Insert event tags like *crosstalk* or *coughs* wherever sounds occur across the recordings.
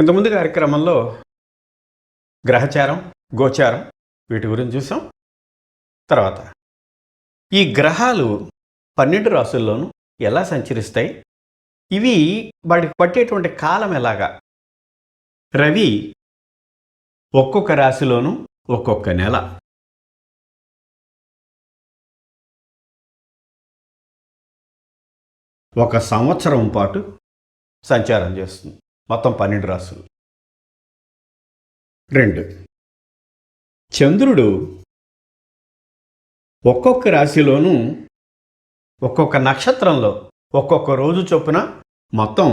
ఇంతకుముందు కార్యక్రమంలో గ్రహచారం గోచారం వీటి గురించి చూసాం. తర్వాత ఈ గ్రహాలు పన్నెండు రాసుల్లోనూ ఎలా సంచరిస్తాయి? ఇవి వాటికి పట్టేటువంటి కాలం ఎలాగా? రవి ఒక్కొక్క రాశిలోనూ ఒక్కొక్క నెల. ఒక సంవత్సరం పాటు సంచారం చేస్తుంది. మొత్తం పన్నెండు రాసులు. రెండు. చంద్రుడు ఒక్కొక్క రాశిలోనూ ఒక్కొక్క నక్షత్రంలో ఒక్కొక్క రోజు చొప్పున మొత్తం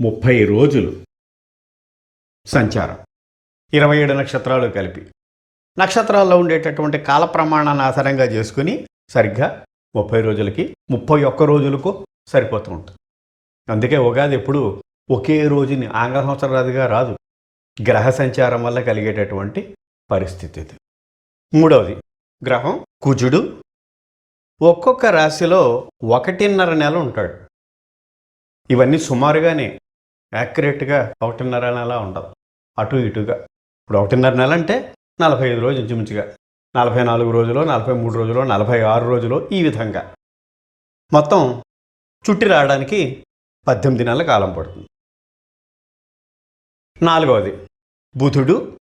ముప్పై రోజులు సంచారం. ఇరవై ఏడు నక్షత్రాలు కలిపి. నక్షత్రాల్లో ఉండేటటువంటి కాల ప్రమాణాన్ని ఆధారంగా చేసుకుని సరిగ్గా ముప్పై రోజులకి ముప్పై ఒక్క రోజులకు సరిపోతూ ఉంటుంది. అందుకే ఉగాది ఎప్పుడు ఒకే రోజుని ఆంగ్ల సంవత్సరాదిగా రాదు. గ్రహ సంచారం వల్ల కలిగేటటువంటి పరిస్థితి ఇది. మూడవది గ్రహం కుజుడు ఒక్కొక్క రాశిలో ఒకటిన్నర నెల ఉంటాడు. ఇవన్నీ సుమారుగానే యాక్యురేట్గా ఒకటిన్నర నెల ఉండదు అటు ఇటుగా. ఇప్పుడు ఒకటిన్నర నెల అంటే నలభై ఐదు రోజులు ఇంచుమించుగా. నలభై నాలుగు రోజులు నలభై మూడు రోజులు నలభై ఆరు రోజులు ఈ విధంగా. మొత్తం చుట్టి రావడానికి పద్దెనిమిది నెలల కాలం పడుతుంది. నాలుగవది. బుధుడు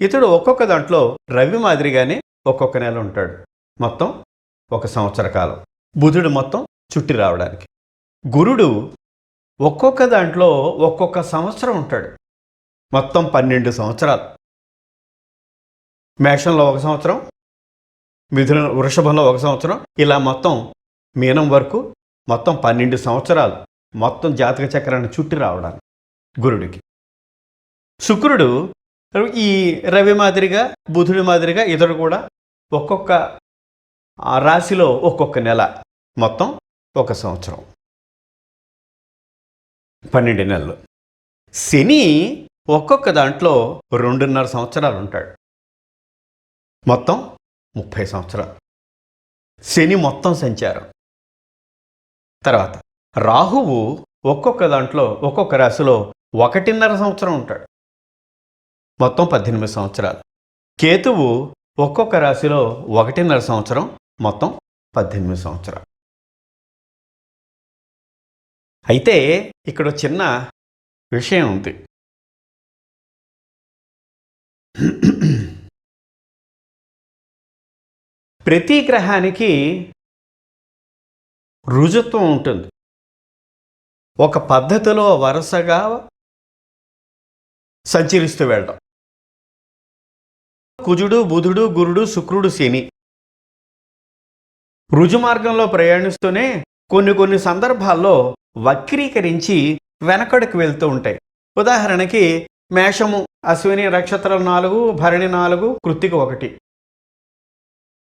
ఇతడు ఒక్కొక్క దాంట్లో రవి మాదిరిగానే ఒక్కొక్క నెల ఉంటాడు. మొత్తం ఒక సంవత్సర కాలం. బుధుడు మొత్తం చుట్టి రావడానికి. గురుడు ఒక్కొక్క దాంట్లో ఒక్కొక్క సంవత్సరం ఉంటాడు. మొత్తం పన్నెండు సంవత్సరాలు. మేషంలో ఒక సంవత్సరం మిథున వృషభంలో ఒక సంవత్సరం ఇలా మొత్తం మీనం వరకు మొత్తం పన్నెండు సంవత్సరాలు మొత్తం జాతక చక్రాన్ని చుట్టి రావడానికి గురుడికి. శుక్రుడు ఈ రవి మాదిరిగా బుధుడి మాదిరిగా ఇతడు కూడా ఒక్కొక్క ఆ రాశిలో ఒక్కొక్క నెల మొత్తం ఒక సంవత్సరం. పన్నెండు నెలలు. శని ఒక్కొక్క దాంట్లో రెండున్నర సంవత్సరాలు ఉంటాడు. మొత్తం ముప్పై సంవత్సరాలు. శని మొత్తం సంచారం. తర్వాత రాహువు ఒక్కొక్క దాంట్లో ఒక్కొక్క రాశిలో ఒకటిన్నర సంవత్సరం ఉంటాడు. మొత్తం పద్దెనిమిది సంవత్సరాలు. కేతువు ఒక్కొక్క రాశిలో ఒకటిన్నర సంవత్సరం మొత్తం పద్దెనిమిది సంవత్సరాలు. అయితే ఇక్కడ చిన్న విషయం ఉంది. ప్రతి గ్రహానికి రుజుత్వం ఉంటుంది. ఒక పద్ధతిలో వరుసగా సంచరిస్తూ వెళ్ళడం. కుజుడు బుధుడు గురుడు శుక్రుడు శని. రుజుమార్గంలో ప్రయాణిస్తూనే కొన్ని కొన్ని సందర్భాల్లో వక్రీకరించి వెనకడుకు వెళ్తూ ఉంటాయి. ఉదాహరణకి మేషము అశ్విని నక్షత్రం నాలుగు భరణి నాలుగు కృత్తిక ఒకటి.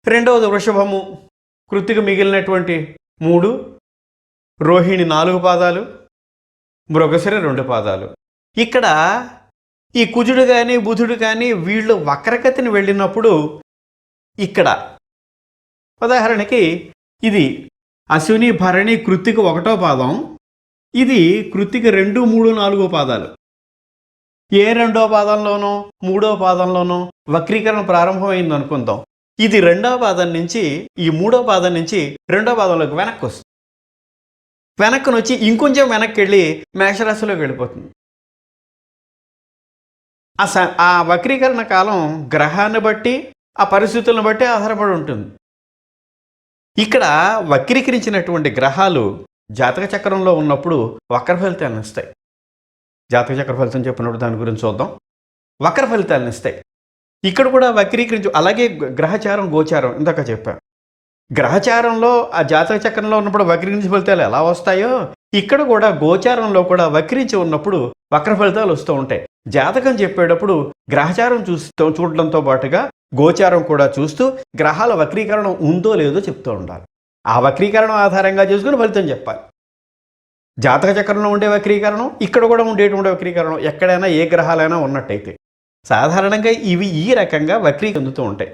రెండవది వృషభము కృత్తిక మిగిలినటువంటి మూడు రోహిణి నాలుగు పాదాలు మృగశిర రెండు పాదాలు. ఇక్కడ ఈ కుజుడు కానీ బుధుడు కానీ వీళ్ళు వక్రగతిని వెళ్ళినప్పుడు ఇక్కడ ఉదాహరణకి ఇది అశ్విని భరణి కృత్తిక ఒకటో పాదం. ఇది కృత్తిక రెండు మూడు నాలుగో పాదాలు. ఏ రెండో పాదంలోనో మూడో పాదంలోనో వక్రీకరణ ప్రారంభమైంది అనుకుందాం. ఇది రెండో పాదం నుంచి ఈ మూడో పాదం నుంచి రెండో పాదంలోకి వెనక్కి వస్తుంది. వెనక్కి వచ్చి ఇంకొంచెం వెనక్కి వెళ్ళి మేషరాశిలోకి వెళ్ళిపోతుంది. ఆ స ఆ వక్రీకరణ కాలం గ్రహాన్ని బట్టి ఆ పరిస్థితులను బట్టి ఆధారపడి ఉంటుంది. ఇక్కడ వక్రీకరించినటువంటి గ్రహాలు జాతక చక్రంలో ఉన్నప్పుడు వక్ర ఫలితాలను ఇస్తాయి. జాతక చక్ర ఫలితం చెప్పినప్పుడు దాని గురించి చూద్దాం. వక్ర ఫలితాలను ఇస్తాయి. ఇక్కడ కూడా వక్రీకరించు అలాగే గ్రహచారం గోచారం ఇందాక చెప్పాను గ్రహచారంలో ఆ జాతక చక్రంలో ఉన్నప్పుడు వక్రీకరించి ఫలితాలు ఎలా వస్తాయో ఇక్కడ కూడా గోచారంలో కూడా వక్రించి ఉన్నప్పుడు వక్ర ఫలితాలు వస్తూ ఉంటాయి. జాతకం చెప్పేటప్పుడు గ్రహచారం చూస్తూ చూడడంతో పాటుగా గోచారం కూడా చూస్తూ గ్రహాల వక్రీకరణం ఉందో లేదో చెప్తూ ఉండాలి. ఆ వక్రీకరణం ఆధారంగా చేసుకుని ఫలితం చెప్పాలి. జాతక చక్రంలో ఉండే వక్రీకరణం ఇక్కడ కూడా ఉండేటువంటి వక్రీకరణం ఎక్కడైనా ఏ గ్రహాలైనా ఉన్నట్టయితే. సాధారణంగా ఇవి ఈ రకంగా వక్రీకృందుతూ ఉంటాయి.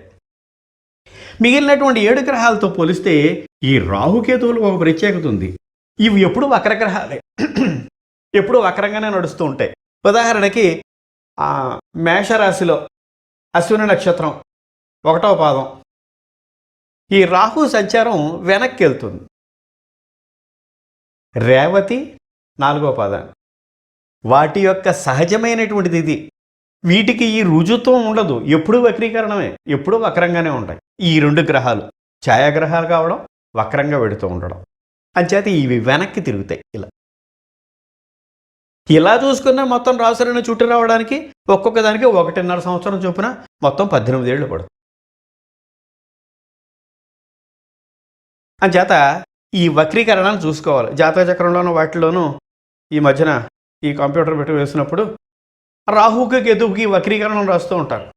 మిగిలినటువంటి ఏడు గ్రహాలతో పోలిస్తే ఈ రాహుకేతువులు ఒక ప్రత్యేకత ఉంది. ఇవి ఎప్పుడు వక్రగ్రహాలే. ఎప్పుడు వక్రంగానే నడుస్తూ ఉంటాయి. ఉదాహరణకి మేషరాశిలో అశ్విని నక్షత్రం ఒకటవ పాదం. ఈ రాహు సంచారం వెనక్కి వెళ్తుంది. రేవతి నాలుగో పాదం వాటి యొక్క సహజమైనటువంటిది ఇది. వీటికి ఈ రుజుత్వం ఉండదు. ఎప్పుడూ వక్రీకరణమే ఎప్పుడూ వక్రంగానే ఉంటాయి. ఈ రెండు గ్రహాలు ఛాయాగ్రహాలు కావడం వక్రంగా పెడుతూ ఉండడం. అంచేత ఇవి వెనక్కి తిరుగుతాయి ఇలా. ఇలా చూసుకున్న మొత్తం రాసులను చుట్టూ రావడానికి ఒక్కొక్క దానికి ఒకటిన్నర సంవత్సరం చొప్పున మొత్తం పద్దెనిమిది ఏళ్ళు పడుతుంది అంచేత ఈ వక్రీకరణను చూసుకోవాలి. జాతక చక్రంలోనూ వాటిలోనూ ఈ మధ్యన ఈ కంప్యూటర్ పెట్టి వేసినప్పుడు రాహుకి కేతువుకి వక్రీకరణను రాస్తూ ఉంటారు.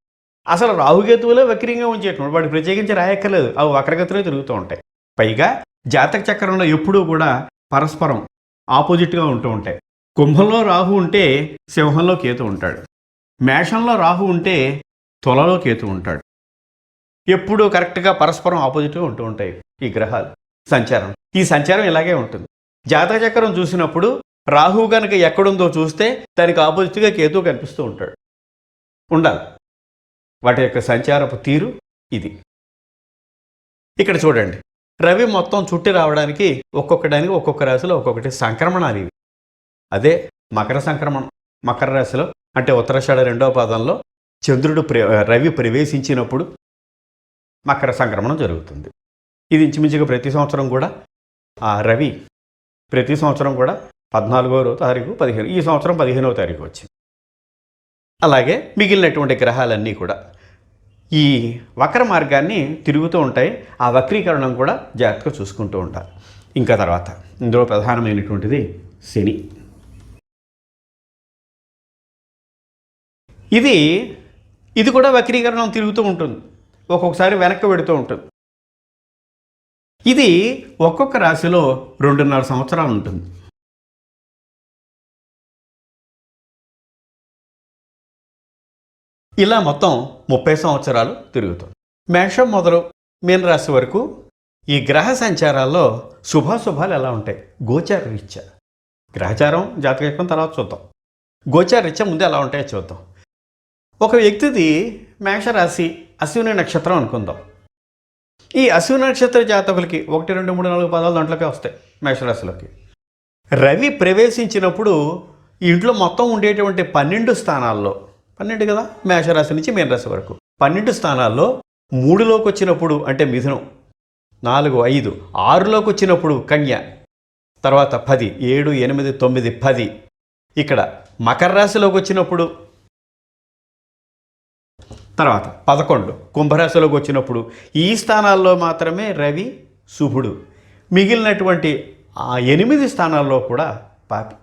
అసలు రాహుకేతువులే వక్రీయంగా ఉంచేటువంటి వాటి ప్రత్యేకించి రాయక్కర్లేదు. అవి వక్రగతిలో తిరుగుతూ ఉంటాయి. పైగా జాతక చక్రంలో ఎప్పుడూ కూడా పరస్పరం ఆపోజిట్గా ఉంటూ ఉంటాయి. కుంభంలో రాహు ఉంటే సింహంలో కేతు ఉంటాడు. మేషంలో రాహు ఉంటే తులలో కేతు ఉంటాడు. ఎప్పుడూ కరెక్ట్గా పరస్పరం ఆపోజిట్గా ఉంటూ ఉంటాయి ఈ గ్రహాలు. సంచారం. ఈ సంచారం ఇలాగే ఉంటుంది. జాతక చక్రం చూసినప్పుడు రాహు కనుక ఎక్కడుందో చూస్తే దానికి ఆపోజిట్గా కేతు కనిపిస్తూ ఉంటాడు. ఉండాలి. వాటి యొక్క సంచారపు తీరు ఇది. ఇక్కడ చూడండి. రవి మొత్తం చుట్టి రావడానికి ఒక్కొక్కడానికి ఒక్కొక్క రాశిలో ఒక్కొక్కటి సంక్రమణాలు ఇవి. అదే మకర సంక్రమణం మకర రాశిలో అంటే ఉత్తరాషాఢ రెండవ పాదంలో చంద్రుడు ప్ర రవి ప్రవేశించినప్పుడు మకర సంక్రమణం జరుగుతుంది. ఇది ఇంచుమించుగా ప్రతి సంవత్సరం కూడా ఆ రవి ప్రతి సంవత్సరం కూడా పద్నాలుగో తారీఖు పదిహేను ఈ సంవత్సరం పదిహేనవ తారీఖు వచ్చింది. అలాగే మిగిలినటువంటి గ్రహాలన్నీ కూడా ఈ వక్ర మార్గాన్ని తిరుగుతూ ఉంటాయి ఆ వక్రీకరణం కూడా జాగ్రత్తగా చూసుకుంటూ ఉంటారు. ఇంకా తర్వాత ఇందులో ప్రధానమైనటువంటిది శని. ఇది ఇది కూడా వక్రీకరణం తిరుగుతూ ఉంటుంది. ఒక్కొక్కసారి వెనక్కి పెడుతూ ఉంటుంది. ఇది ఒక్కొక్క రాశిలో రెండున్నర సంవత్సరాలు ఉంటుంది. ఇలా మొత్తం ముప్పై సంవత్సరాలు తిరుగుతుంది. మేషం మొదలు మీనరాశి వరకు ఈ గ్రహ సంచారాల్లో శుభాశుభాలు ఎలా ఉంటాయి? గోచార రీత్యా. గ్రహచారం జాతకం తర్వాత చూద్దాం. గోచార రీత్యా ముందు ఎలా ఉంటాయో చూద్దాం. ఒక వ్యక్తిది మేషరాశి అశ్విని నక్షత్రం అనుకుందాం. ఈ అశ్విని నక్షత్ర జాతకులకి ఒకటి రెండు మూడు నాలుగు పదాలు దాంట్లోకే వస్తాయి మేషరాశిలోకి. రవి ప్రవేశించినప్పుడు ఇంట్లో మొత్తం ఉండేటువంటి పన్నెండు స్థానాల్లో పన్నెండు కదా? మేషరాశి నుంచి మీనరాశి వరకు. పన్నెండు స్థానాల్లో మూడులోకి వచ్చినప్పుడు అంటే మిథునం నాలుగు ఐదు ఆరులోకి వచ్చినప్పుడు కన్య తర్వాత పది ఏడు ఎనిమిది తొమ్మిది పది. ఇక్కడ మకర రాశిలోకి వచ్చినప్పుడు తర్వాత పదకొండు కుంభరాశిలోకి వచ్చినప్పుడు ఈ స్థానాల్లో మాత్రమే రవి శుభుడు. మిగిలినటువంటి ఆ ఎనిమిది స్థానాల్లో కూడా పాపి.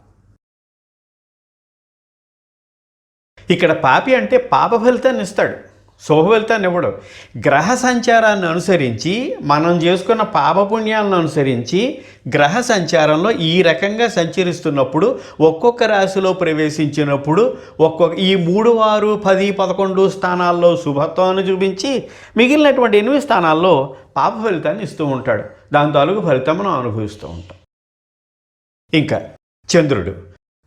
ఇక్కడ పాపి అంటే పాప ఫలితాన్ని ఇస్తాడు. శుభ ఫలితాన్ని ఇవ్వడు గ్రహ సంచారాన్ని అనుసరించి మనం చేసుకున్న పాపపుణ్యాలను అనుసరించి గ్రహ సంచారంలో ఈ రకంగా సంచరిస్తున్నప్పుడు ఒక్కొక్క రాశిలో ప్రవేశించినప్పుడు ఒక్కొక్క ఈ మూడు ఆరు పది పదకొండు స్థానాల్లో శుభత్వాన్ని చూపించి మిగిలినటువంటి ఎనిమిది స్థానాల్లో పాప ఫలితాన్ని ఇస్తూ ఉంటాడు. దాని తాలూకు ఫలితం మనం అనుభవిస్తూ ఉంటాం. ఇంకా చంద్రుడు.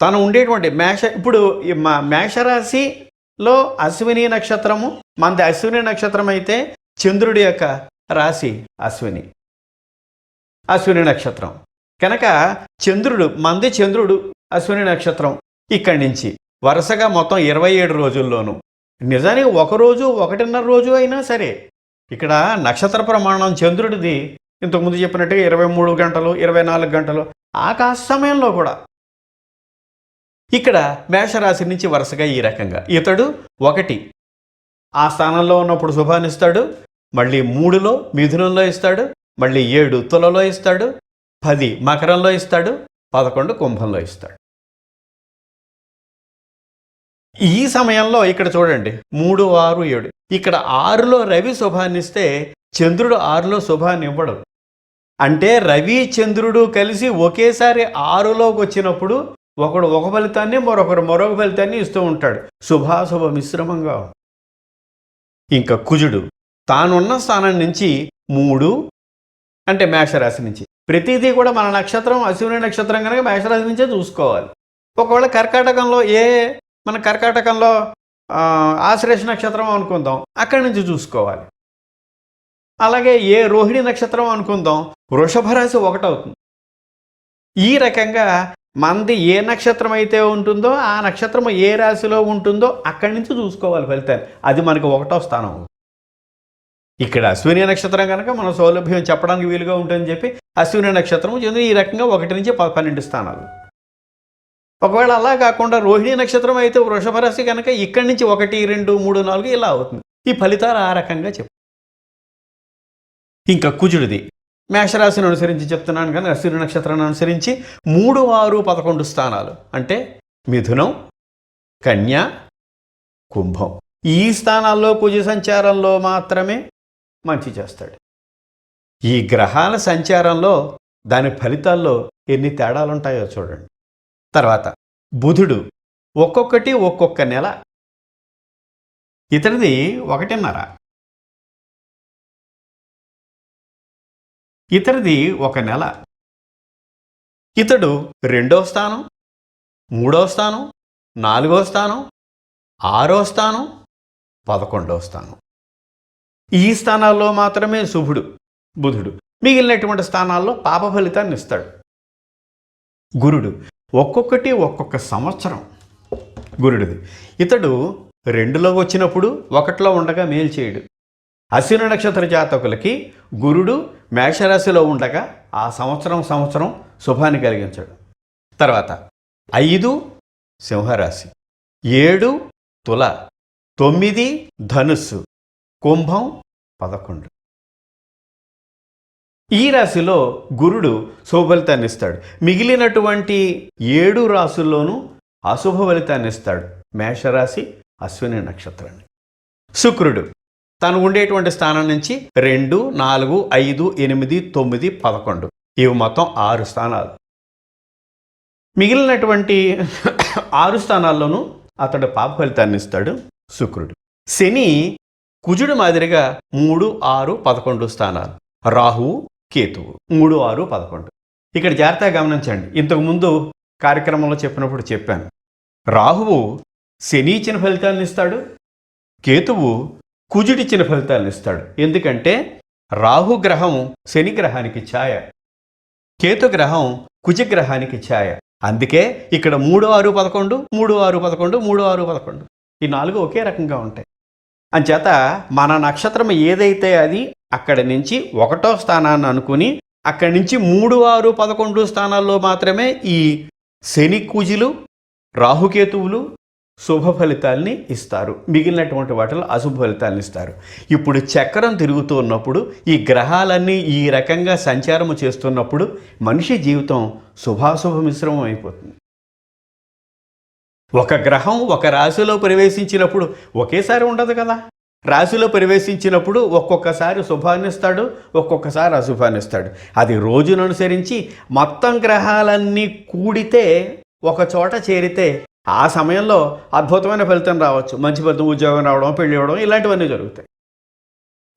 తను ఉండేటువంటి మేష ఇప్పుడు మా మేషరాశి లో అశ్విని నక్షత్రము. మనది అశ్విని నక్షత్రం అయితే చంద్రుడి యొక్క రాశి అశ్విని. అశ్విని నక్షత్రం. కనుక చంద్రుడు మంది చంద్రుడు అశ్విని నక్షత్రం ఇక్కడి నుంచి. వరుసగా మొత్తం ఇరవై ఏడు రోజుల్లోనూ. నిజానికి ఒక రోజు ఒకటిన్నర రోజు అయినా సరే. ఇక్కడ నక్షత్ర ప్రమాణం చంద్రుడిది. ఇంతకుముందు చెప్పినట్టుగా ఇరవై మూడు గంటలు ఇరవై నాలుగు గంటలు. ఆకాశ సమయంలో కూడా. ఇక్కడ మేషరాశి నుంచి వరుసగా ఈ రకంగా. ఇతడు ఒకటి. ఆ స్థానంలో ఉన్నప్పుడు శుభాన్ని ఇస్తాడు మళ్ళీ మూడులో మిథునంలో ఇస్తాడు మళ్ళీ ఏడు తులలో ఇస్తాడు పది మకరంలో ఇస్తాడు పదకొండు కుంభంలో ఇస్తాడు. ఈ సమయంలో ఇక్కడ చూడండి మూడు ఆరు ఏడు. ఇక్కడ ఆరులో రవి శుభాన్ని ఇస్తే చంద్రుడు ఆరులో శుభాన్ని ఇవ్వడు. అంటే రవి చంద్రుడు కలిసి ఒకేసారి ఆరులోకి వచ్చినప్పుడు ఒకడు ఒక ఫలితాన్ని మరొకరు మరొక ఫలితాన్ని ఇస్తూ ఉంటాడు. శుభాశుభ మిశ్రమంగా ఇంకా కుజుడు తానున్న స్థానం నుంచి మూడు అంటే మేషరాశి నుంచి. ప్రతిదీ కూడా మన నక్షత్రం అశ్విని నక్షత్రం కనుక మేషరాశి నుంచే చూసుకోవాలి. ఒకవేళ కర్కాటకంలో ఏ మన కర్కాటకంలో ఆశ్రేష నక్షత్రం అనుకుందాం అక్కడి నుంచి చూసుకోవాలి. అలాగే ఏ రోహిణి నక్షత్రం అనుకుందాం వృషభ రాశి ఒకటవుతుంది. ఈ రకంగా మంది ఏ నక్షత్రం అయితే ఉంటుందో ఆ నక్షత్రం ఏ రాశిలో ఉంటుందో అక్కడి నుంచి చూసుకోవాలి ఫలితాన్ని అది మనకు ఒకటో స్థానం. ఇక్కడ అశ్విని నక్షత్రం కనుక మన సౌలభ్యం చెప్పడానికి వీలుగా ఉంటుందని చెప్పి అశ్విని నక్షత్రం చెంది ఈ రకంగా ఒకటి నుంచి పన్నెండు స్థానాలు. ఒకవేళ అలా కాకుండా రోహిణి నక్షత్రం అయితే వృషభ రాశి కనుక ఇక్కడి నుంచి ఒకటి రెండు మూడు నాలుగు ఇలా అవుతుంది. ఈ ఫలితాలు ఆ రకంగా చెప్పు. ఇంకా కుజుడిది. మేషరాశిని అనుసరించి చెప్తున్నాను కానీ అశ్విని నక్షత్రాన్ని అనుసరించి మూడు ఆరు పదకొండు స్థానాలు. అంటే మిథునం కన్య కుంభం. ఈ స్థానాల్లో కుజ సంచారంలో మాత్రమే మంచి చేస్తాడు. ఈ గ్రహాల సంచారంలో దాని ఫలితాల్లో ఎన్ని తేడాలు ఉంటాయో చూడండి. తర్వాత బుధుడు ఒక్కొక్కటి ఒక్కొక్క నెల. ఇతనిది ఒకటిన్నర. ఇతడిది ఒక నెల. ఇతడు రెండో స్థానం మూడో స్థానం నాలుగో స్థానం ఆరో స్థానం పదకొండో స్థానం. ఈ స్థానాల్లో మాత్రమే శుభుడు బుధుడు. మిగిలినటువంటి స్థానాల్లో పాప ఫలితాన్ని ఇస్తాడు. గురుడు ఒక్కొక్కటి ఒక్కొక్క సంవత్సరం గురుడిది. ఇతడు రెండులో వచ్చినప్పుడు ఒకటిలో ఉండగా మేలు చేయడు. అశ్విని నక్షత్ర జాతకులకి గురుడు మేషరాశిలో ఉండగా ఆ సంవత్సరం సంవత్సరం శుభాన్ని కలిగించాడు. తర్వాత ఐదు సింహరాశి ఏడు తుల తొమ్మిది ధనుస్సు కుంభం పదకొండు. ఈ రాశిలో గురుడు శుభఫలితాన్ని ఇస్తాడు. మిగిలినటువంటి ఏడు రాశుల్లోనూ అశుభ ఫలితాన్ని ఇస్తాడు మేషరాశి అశ్విని నక్షత్రాన్ని. శుక్రుడు తను ఉండేటువంటి స్థానం నుంచి రెండు నాలుగు ఐదు ఎనిమిది తొమ్మిది పదకొండు. ఇవి మొత్తం ఆరు స్థానాలు. మిగిలినటువంటి *coughs* ఆరు స్థానాల్లోనూ అతడు పాప ఫలితాన్ని ఇస్తాడు శుక్రుడు. శని కుజుడు మాదిరిగా మూడు ఆరు పదకొండు స్థానాలు. రాహువు కేతువు. మూడు ఆరు పదకొండు. ఇక్కడ జాగ్రత్తగా గమనించండి. ఇంతకుముందు కార్యక్రమంలో చెప్పినప్పుడు చెప్పాను. రాహువు శని ఇచ్చిన ఫలితాలను ఇస్తాడు. కేతువు కుజుడిచ్చిన ఫలితాలను ఇస్తాడు. ఎందుకంటే రాహు గ్రహం శని గ్రహానికి ఛాయ కేతు గ్రహం ఛాయ. అందుకే ఇక్కడ మూడు ఆరు పదకొండు మూడు ఆరు పదకొండు మూడు ఆరు పదకొండు. ఈ నాలుగు ఒకే రకంగా ఉంటాయి. అంచేత మన నక్షత్రం ఏదైతే అది అక్కడి నుంచి ఒకటో స్థానాన్ని అనుకుని అక్కడి నుంచి మూడు ఆరు పదకొండు స్థానాల్లో మాత్రమే ఈ శని కుజులు రాహుకేతువులు శుభ ఫలితాల్ని ఇస్తారు. మిగిలినటువంటి వాటిలో అశుభ ఫలితాలను ఇస్తారు. ఇప్పుడు చక్రం తిరుగుతూ ఉన్నప్పుడు ఈ గ్రహాలన్నీ ఈ రకంగా సంచారము చేస్తున్నప్పుడు మనిషి జీవితం శుభాశుభ మిశ్రమం అయిపోతుంది. ఒక గ్రహం ఒక రాశిలో ప్రవేశించినప్పుడు ఒకేసారి ఉండదు కదా. రాశిలో ప్రవేశించినప్పుడు ఒక్కొక్కసారి శుభాన్నిస్తాడు ఒక్కొక్కసారి అశుభాన్నిస్తాడు అది రోజును అనుసరించి మొత్తం గ్రహాలన్నీ కూడితే ఒక చోట చేరితే ఆ సమయంలో అద్భుతమైన ఫలితం రావచ్చు. మంచి ఫలితం ఉద్యోగం రావడం పెళ్ళి ఇవ్వడం ఇలాంటివన్నీ జరుగుతాయి.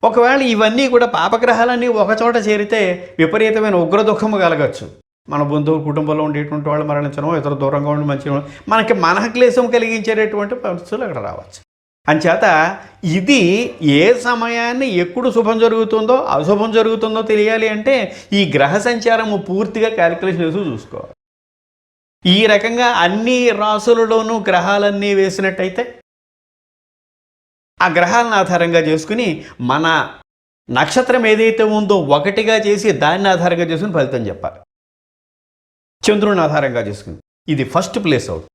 ఒకవేళ ఇవన్నీ కూడా పాపగ్రహాలన్నీ ఒకచోట చేరితే విపరీతమైన ఉగ్ర దుఃఖము కలగచ్చు. మన బంధువు కుటుంబంలో ఉండేటువంటి వాళ్ళు మరణించడం ఇతర దూరంగా ఉండి మంచి మనకి మనక్లేశం కలిగించేటటువంటి పరిస్థితులు అక్కడ రావచ్చు. అంచేత ఇది ఏ సమయాన్ని ఎప్పుడు శుభం జరుగుతుందో అశుభం జరుగుతుందో తెలియాలి అంటే ఈ గ్రహ సంచారము పూర్తిగా క్యాలిక్యులేషన్ వేసి చూసుకోవాలి. ఈ రకంగా అన్ని రాసులలోనూ గ్రహాలన్నీ వేసినట్టయితే ఆ గ్రహాలను ఆధారంగా చేసుకుని మన నక్షత్రం ఏదైతే ఉందో ఒకటిగా చేసి దాన్ని ఆధారంగా చేసుకుని ఫలితం చెప్పాలి. చంద్రుని ఆధారంగా చేసుకుని. ఇది ఫస్ట్ ప్లేస్ అవుతుంది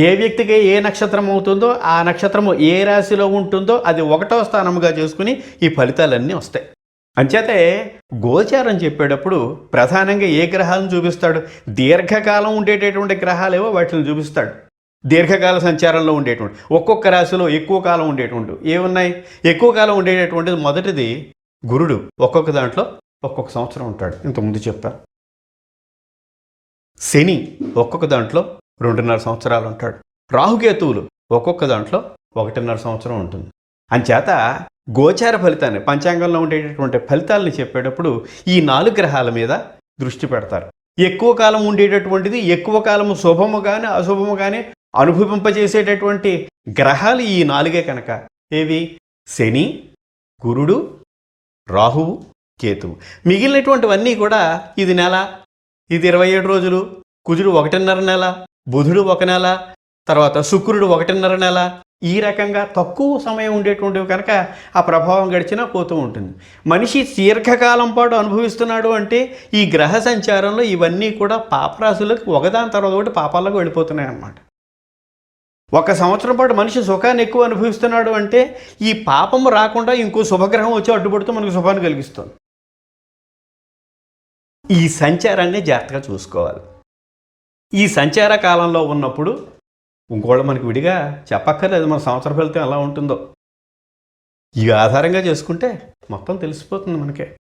ఏ వ్యక్తికి ఏ నక్షత్రం అవుతుందో ఆ నక్షత్రము ఏ రాశిలో ఉంటుందో అది ఒకటో స్థానముగా చేసుకుని ఈ ఫలితాలన్నీ వస్తాయి. అంచేతే గోచారం చెప్పేటప్పుడు ప్రధానంగా ఏ గ్రహాలను చూపిస్తాడు? దీర్ఘకాలం ఉండేటటువంటి గ్రహాలేవో వాటిని చూపిస్తాడు. దీర్ఘకాల సంచారంలో ఉండేటువంటి ఒక్కొక్క రాశిలో ఎక్కువ కాలం ఉండేటువంటి ఏమున్నాయి? ఎక్కువ కాలం ఉండేటటువంటిది మొదటిది గురుడు. ఒక్కొక్క దాంట్లో ఒక్కొక్క సంవత్సరం ఉంటాడు. ఇంతకుముందు చెప్పా శని ఒక్కొక్క దాంట్లో రెండున్నర సంవత్సరాలు ఉంటాడు. రాహుకేతువులు ఒక్కొక్క దాంట్లో ఒకటిన్నర సంవత్సరం ఉంటుంది. అంచేత గోచార ఫలితాన్ని పంచాంగంలో ఉండేటటువంటి ఫలితాలను చెప్పేటప్పుడు ఈ నాలుగు గ్రహాల మీద దృష్టి పెడతారు. ఎక్కువ కాలం ఉండేటటువంటిది ఎక్కువ కాలము శుభముగానే అశుభముగానే అనుభవింపజేసేటటువంటి గ్రహాలు ఈ నాలుగే కనుక. ఏవి? శని గురుడు రాహువు కేతువు. మిగిలినటువంటివన్నీ కూడా ఇది నెల ఇది ఇరవై ఏడు రోజులు కుజుడు ఒకటిన్నర నెల బుధుడు ఒక నెల తర్వాత శుక్రుడు ఒకటిన్నర నెల ఈ రకంగా తక్కువ సమయం ఉండేటువంటివి కనుక ఆ ప్రభావం గడిచినా పోతూ ఉంటుంది. మనిషి దీర్ఘకాలం పాటు అనుభవిస్తున్నాడు అంటే ఈ గ్రహ సంచారంలో ఇవన్నీ కూడా పాపరాశులకు ఒకదాని తర్వాత ఒకటి పాపాలకు వెళ్ళిపోతున్నాయి అన్నమాట ఒక సంవత్సరం పాటు మనిషి సుఖాన్ని ఎక్కువ అనుభవిస్తున్నాడు అంటే ఈ పాపం రాకుండా ఇంకో శుభగ్రహం వచ్చి అడ్డుపడుతూ మనకు శుభాన్ని కలిగిస్తుంది. ఈ సంచారాన్ని జాగ్రత్తగా చూసుకోవాలి. ఈ సంచార కాలంలో ఉన్నప్పుడు ఇంకోళ్ళు మనకి విడిగా చెప్పక్కర్లేదు. మన సంవత్సర ఫలితం ఎలా ఉంటుందో. ఈ ఆధారంగా చేసుకుంటే మొత్తం తెలిసిపోతుంది మనకే.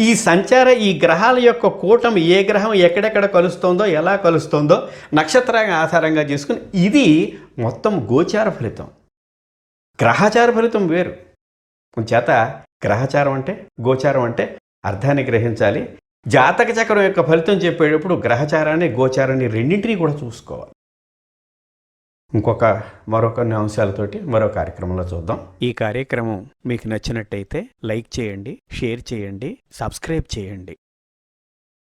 ఈ సంచార ఈ గ్రహాల యొక్క కూటమి ఏ గ్రహం ఎక్కడెక్కడ కలుస్తోందో ఎలా కలుస్తోందో నక్షత్రాన్ని ఆధారంగా చేసుకుని ఇది మొత్తం గోచార ఫలితం. గ్రహచార ఫలితం వేరు. చేత గ్రహచారం అంటే గోచారం అంటే అర్థాన్ని గ్రహించాలి. జాతక చక్రం యొక్క ఫలితం చెప్పేటప్పుడు గ్రహచారాన్ని గోచారాన్ని రెండింటినీ కూడా చూసుకోవాలి. ఇంకొక మరొక అంశాలతోటి మరో కార్యక్రమంలో చూద్దాం. ఈ కార్యక్రమం మీకు నచ్చినట్టయితే లైక్ చేయండి షేర్ చేయండి సబ్స్క్రైబ్ చేయండి.